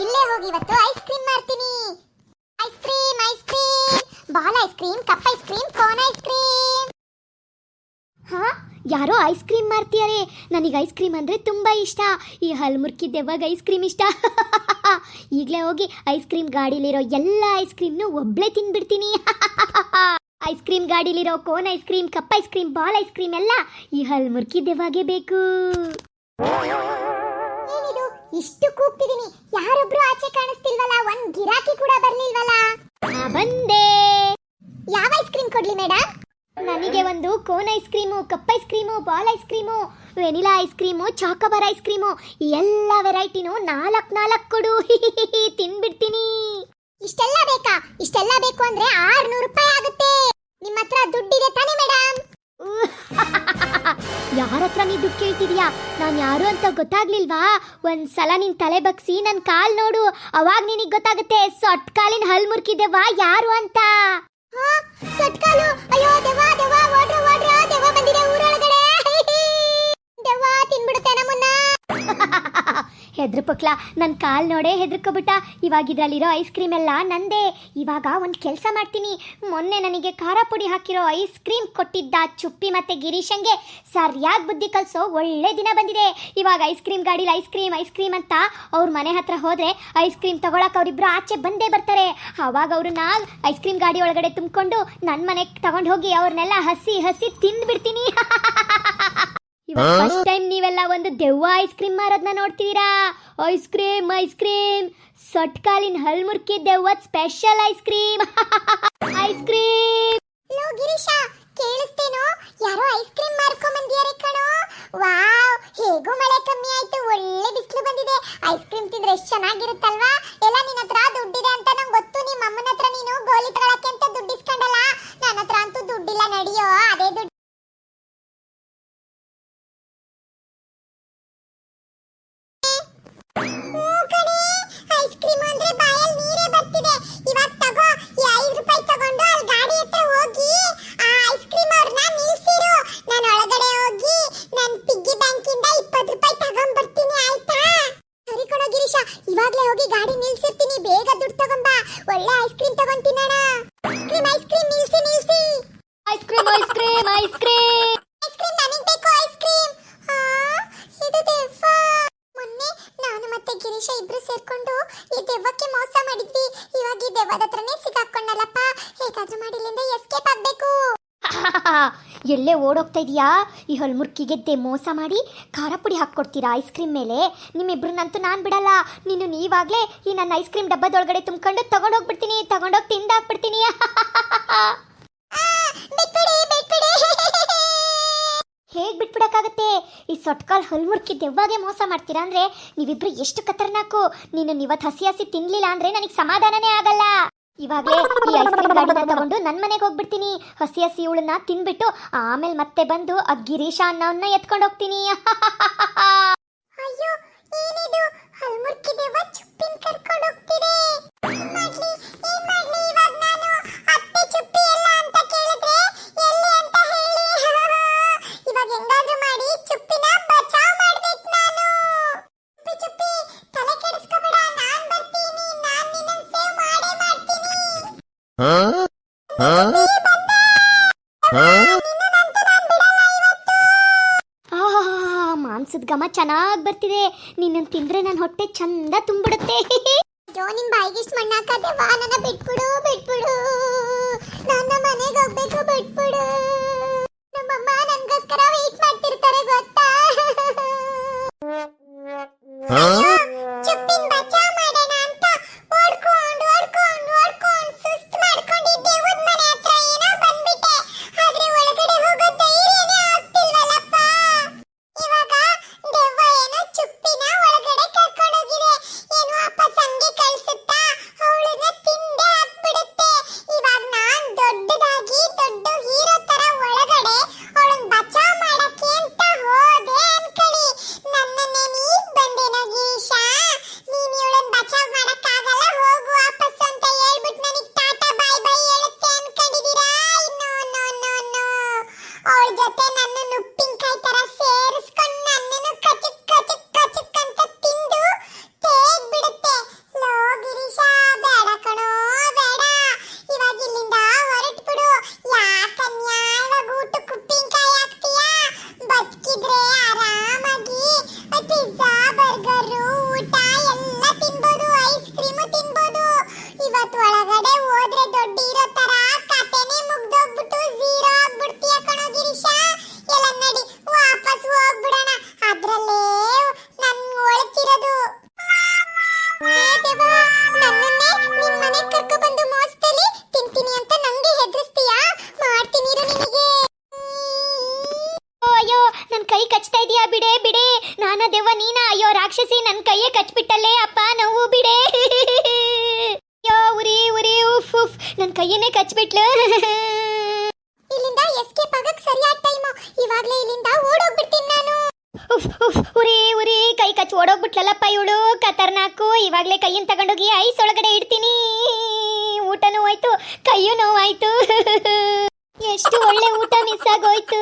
ಇಲ್ಲೇ ಹೋಗಿ ಇವತ್ತು ಐಸ್ ಕ್ರೀಮ್ ಮಾಡ್ತೀನಿ. Ice cream ice cream ball ice cream cup ice cream cone ice cream ಹಾ, ಯಾರೋ ಐಸ್ ಕ್ರೀಮ್ ಮಾಡ್ತೀಯಾರೆ ನನಗೆ ಐಸ್ ಕ್ರೀಮ್ ಅಂದರೆ ತುಂಬ ಇಷ್ಟ. ಈ ಹಲ್ ಮುರ್ಕಿದ್ದೆವಾಗ ಐಸ್ ಕ್ರೀಮ್ ಇಷ್ಟ. ಈಗಲೇ ಹೋಗಿ ಐಸ್ ಕ್ರೀಮ್ ಗಾಡಿಲಿರೋ ಎಲ್ಲ ಐಸ್ ಕ್ರೀಮ್ನು ಒಬ್ಳೆ ತಿಂದ್ಬಿಡ್ತೀನಿ ice cream ಗಾಡಿಲಿರೋ cone ice cream cup ice cream ball ice cream ಎಲ್ಲ ಈ ಹಲ್ ಮುರ್ಕಿದ್ದೆವಾಗೆ ಬೇಕು. ಇಷ್ಟು ಕೂಗ್ತಿದೀನಿ ಯಾರೊಬ್ರು ಆಚೆ ಕಾಣಿಸ್ತಿಲ್ವಲ್ಲ, ಒಂದ್ ಗಿರಾಕಿ ಕೂಡ ಬರ್ಲಿಲ್ವಲ್ಲ? ಬಂದೆ. ಯಾವ ಐಸ್ ಕ್ರೀಮ್ ಕೊಡ್ಲಿ ಮೇಡಮ್ ನನಗೆ ಒಂದು cone ice cream cup ice cream ball ice cream vanilla ice cream choco bar ice cream ಎಲ್ಲ ವೆರೈಟಿನೂ ನಾಲ್ಕು ನಾಲ್ಕು ಕೊಡು. ತಿನ್ಬಿಡ್ತೀನಿ. ಇಷ್ಟೆಲ್ಲ ಬೇಕಾ? ಇಷ್ಟೆಲ್ಲ ಬೇಕು ಅಂದ್ರೆ ಆರ್ನೂರು ರೂಪಾಯಿ ಆಗುತ್ತೆ. ನಿಮ್ಮ ಹತ್ರ ದುಡ್ಡಿದೆ ತಾನೇ ಮೇಡಮ್ ಯಾರ ಹತ್ರ ನೀ ದುಡ್ಡು ಕೇಳ್ತಿದ್ಯಾ? ನಾನು ಯಾರು ಅಂತ ಗೊತ್ತಾಗ್ಲಿಲ್ವಾ? ಒಂದ್ಸಲ ನಿನ್ ತಲೆ ಬಗ್ಸಿ ನನ್ ಕಾಲ್ ನೋಡು. ಅವಾಗ ನಿನಗ್ ಗೊತ್ತಾಗುತ್ತೆ, ಸೊಟ್ ಕಾಲಿನ ಹಲ್ ಮುರ್ಕಿದೆವಾ ಯಾರು ಅಂತ. ಸೊಟ್ಕಾಲು ಅಯ್ಯೋ ಓಡ್ರ ಓಡ್ರ ಬಂದಿದೆ ಊರೊಳಗಡೆ. ತಿನ್ಬಿಡುತ್ತೆ ನಮ್ಮನ್ನ. ಹೆದ್ರ ನನ್ನ ಕಾಲು ನೋಡೇ ಹೆದರ್ಕೊಬಿಟ್ಟ. ಇವಾಗ ಇದರಲ್ಲಿರೋ ಐಸ್ ಕ್ರೀಮ್ ಎಲ್ಲ ನಂದೇ. ಇವಾಗ ಒಂದು ಕೆಲಸ ಮಾಡ್ತೀನಿ. ಮೊನ್ನೆ ನನಗೆ ಖಾರ ಪುಡಿ ಹಾಕಿರೋ ಐಸ್ ಕ್ರೀಮ್ ಕೊಟ್ಟಿದ್ದ ಚುಪ್ಪಿ ಮತ್ತು ಗಿರೀಶಂಗೆ. ಸರಿಯಾಗಿ ಬುದ್ಧಿ ಕಲಿಸೋ ಒಳ್ಳೆ ದಿನ ಬಂದಿದೆ. ಇವಾಗ ಐಸ್ ಕ್ರೀಮ್ ಗಾಡೀಲಿ ಐಸ್ ಕ್ರೀಮ್ ಐಸ್ ಕ್ರೀಮ್ ಅಂತ ಅವ್ರ ಮನೆ ಹತ್ರ ಹೋದರೆ ಐಸ್ ಕ್ರೀಮ್ ತೊಗೊಳಕ್ಕೆ ಅವರಿಬ್ಬರು ಆಚೆ ಬಂದೇ ಬರ್ತಾರೆ. ಅವಾಗ ಅವ್ರನ್ನ ಐಸ್ ಕ್ರೀಮ್ ಗಾಡಿ ಒಳಗಡೆ ತುಂಬಿಕೊಂಡು ನನ್ನ ಮನೆಗೆ ತಗೊಂಡು ಹೋಗಿ ಅವ್ರನ್ನೆಲ್ಲ ಹಸಿ ಹಸಿ ತಿಂದ್ಬಿಡ್ತೀನಿ. ಇವಾಗ ಫಸ್ಟ್ ಟೈಮ್ ನೀವೆಲ್ಲ ಒಂದು ದೆವ್ವ ಐಸ್ ಕ್ರೀಮ್ ಮಾರೋದನ್ನ ನೋಡ್ತೀರಾ? ಐಸ್ ಕ್ರೀಮ್ ಐಸ್ ಕ್ರೀಮ್ ಸೊಟ್ಕಾಲಿನ ಹಲ್ಮುರ್ಕಿ ದೆವ್ವದ special ice cream ice cream low Girisha ಕೇಳಿಸ್ತೇನೋ? ಯಾರೋ ಐಸ್ ಕ್ರೀಮ್ ಮಾರ್ಕೊಂಡ್ ಬಂದಿಯಾರೆ ಕಣೋ. ವಾವ್ ಹೇಗೂ ಮಳೆ ಕಮ್ಮಿ ಆಯ್ತು ಒಳ್ಳೆ ಬಿಸಿಲು ಬಂದಿದೆ. ಐಸ್ ಕ್ರೀಮ್ ತಿಂದ್ರೆ ಎಷ್ಟು ಚೆನ್ನಾಗಿರುತ್ತಲ್ವಾ? ಎಲ್ಲ ನಿನ್ನ ಹತ್ರ ದುಡ್ಡಿದೆ ಅಂತ ನಂಗೆ ಗೊತ್ತು. ನಿಮ್ಮ ಅಮ್ಮನ ಹತ್ರ ನೀನು ಗೋಲಿ ತಗೊಳಕ್ಕೆ ಹೋಗಿ ಗಾಡಿ ನಿಲ್ಸಿರ್ತೀನಿ ಬೇಗ ದುಡ್ಡು ತಗೊಂಬಾ. ಒಳ್ಳೆ ಐಸ್ ಕ್ರೀಮ್ ತಗೊಂಡ್ ತಿನ್ನೋಣ ಐಸ್ ಕ್ರೀಮ್ ಐಸ್ ಕ್ರೀಮ್ ನಿಲ್ಸಿ ನಿಲ್ಸಿ. Ice cream ice cream ice cream ice cream ನನಗೆ ಬೇಕು ಐಸ್ ಕ್ರೀಮ್ ಆ ಇದು ದೆವ್ವ. ಮೊನ್ನೆ ನಾನು ಮತ್ತೆ ಗಿರೀಶ ಇಬ್ರು ಸೇರ್ಕೊಂಡು ಈ ದೆವ್ವಕ್ಕೆ ಮೋಸ ಮಾಡಿದ್ವಿ. ಇವಾಗ ಈ ದೆವ್ವದ ಹತ್ರನೇ ಸಿಕ್ಕಾಕೊಂಡಲ್ಲಪ್ಪ ಹೇಗಾದ್ರೂ ಮಾಡಿ ಇಲ್ಲಿಂದ ಎಸ್ಕೇಪ್ ಆಗ್ಬೇಕು. ಎಲ್ಲೇ ಓಡೋಗ್ತಾ ಇದೀಯಾ? ಈ ಹೊಲ್ಮುರ್ಕಿ ಗೆದ್ದೆ ಮೋಸ ಮಾಡಿ ಖಾರ ಪುಡಿ ಹಾಕ್ಕೊಡ್ತೀರಾ ಐಸ್ ಕ್ರೀಮ್ ಮೇಲೆ? ನಿಮ್ಮಿಬ್ರನ್ನಂತೂ ನಾನು ಬಿಡಲ್ಲ. ನೀನು ನೀವಾಗಲೇ ಈ ನನ್ನ ಐಸ್ ಕ್ರೀಮ್ ಡಬ್ಬದೊಳಗಡೆ ತುಂಬಿಕೊಂಡು ತಗೊಂಡೋಗ್ಬಿಡ್ತೀನಿ, ತಗೊಂಡೋಗಿ ತಿಂದಾಕ್ಬಿಡ್ತೀನಿ. ಹೇಗೆ ಬಿಟ್ಬಿಡೋಕ್ಕಾಗತ್ತೆ? ಈ ಸೊಟ್ಕಾಲ್ ಹಲ್ಮುರ್ಕಿ ದೆವ್ವಾಗೆ ಮೋಸ ಮಾಡ್ತೀರಾ ಅಂದರೆ ನೀವಿಬ್ರು ಎಷ್ಟು ಖತರ್ನಾಕು ನೀನು ಇವತ್ತು ಹಸಿ ಹಸಿ ತಿನ್ನಲಿಲ್ಲ ಅಂದರೆ ನನಗೆ ಸಮಾಧಾನನೇ ಆಗಲ್ಲ. ಇವಾಗಲೇ ಈ ಐಸ್ ಕ್ರೀಮ್ ಗಾಡಿನ ತಗೊಂಡು ನನ್ನ ಮನೆಗೆ ಹೋಗ್ಬಿಡ್ತೀನಿ. ಹಸಿ ಹಸಿ ಇವಳನ್ನ ತಿನ್ಬಿಟ್ಟು ಆಮೇಲೆ ಮತ್ತೆ ಬಂದು ಆ ಗಿರೀಶ ಅನ್ನವನ್ನ ಎತ್ಕೊಂಡು ಹೋಗ್ತೀನಿ. ಅಯ್ಯೋ, ಏನಿದು? ಹಲ್ಮುರ್ಕಿ ದೆವ್ವ ಚುಪ್ಪಿನ ಕರ್ಕೊಂಡು ಹೋಗ್ತಿದೆ ಮಾಂಸದ ಘಮ ಚೆನ್ನಾಗಿ ಬರ್ತಿದೆ. ನಿನ್ನನ್ನು ತಿಂದ್ರೆ ನನ್ನ ಹೊಟ್ಟೆ ಚಂದ ತುಂಬಿಡುತ್ತೆ. ಅಯ್ಯೋ ನಿಮ್ ಬಾಯಿಗೆ ಇಷ್ಟು ಮಣ್ಣಾಕದೆ ವಾ ನನ್ನ ಬಿಟ್ಬಿಡು ಬಿಟ್ಬಿಡು. ನನ್ನ ಮನೆಗೆ ಹೋಗ್ಬೇಕು ಬಿಟ್ಬಿಡು. ನಮ್ಮಮ್ಮ ನನ್ಗೋಸ್ಕರ ವೇಟ್ ಮಾಡ್ತಿರ್ತಾರೆ ಗೊತ್ತಾ? ಉಫ್ ನನ್ನ ಕೈಯನ್ನೇ ಕಚ್ಬಿಟ್ಲು. ಇಲ್ಲಿಂದ ಎಸ್ಕೇಪ್ ಆಗಕ್ ಸರಿಯಾದ ಟೈಮು ಇವಾಗ್ಲೇ ಇಲ್ಲಿಂದ ಓಡೋಗ್ಬಿಡ್ತೀನಿ ನಾನು. ಉಫ್ ಉರಿ ಉರಿ ಕೈ ಕಚ್ ಓಡೋಗ್ಬಿಟ್ಲಲ್ಲಪ್ಪ ಇವಳು. ಕತರ್ನಾಕು ಇವಾಗ್ಲೇ ಕೈಯಿಂದ ತಗೊಂಡೋಗಿ ಐಸ್ ಒಳಗಡೆ ಇಡ್ತೀನಿ. ಊಟನೂ ಆಯ್ತು ಕೈಯೂ ನೋವಾಯ್ತು ಎಷ್ಟು ಒಳ್ಳೆ ಊಟ ಮಿಸ್ ಆಗೋಯ್ತು.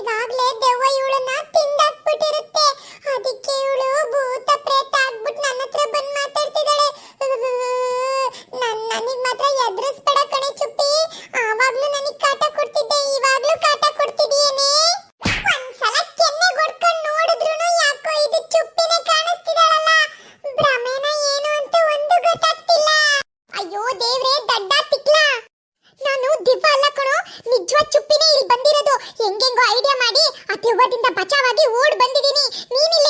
ಈಗಾಗ್ಲೇ ಐಡಿಯಾ ಮಾಡಿ ಅತಿ ದೆವ್ವದಿಂದ ಬಚಾವಾಗಿ ಓಡ್ ಬಂದಿದ್ದೀನಿ. ನೀನಿಲ್ಲ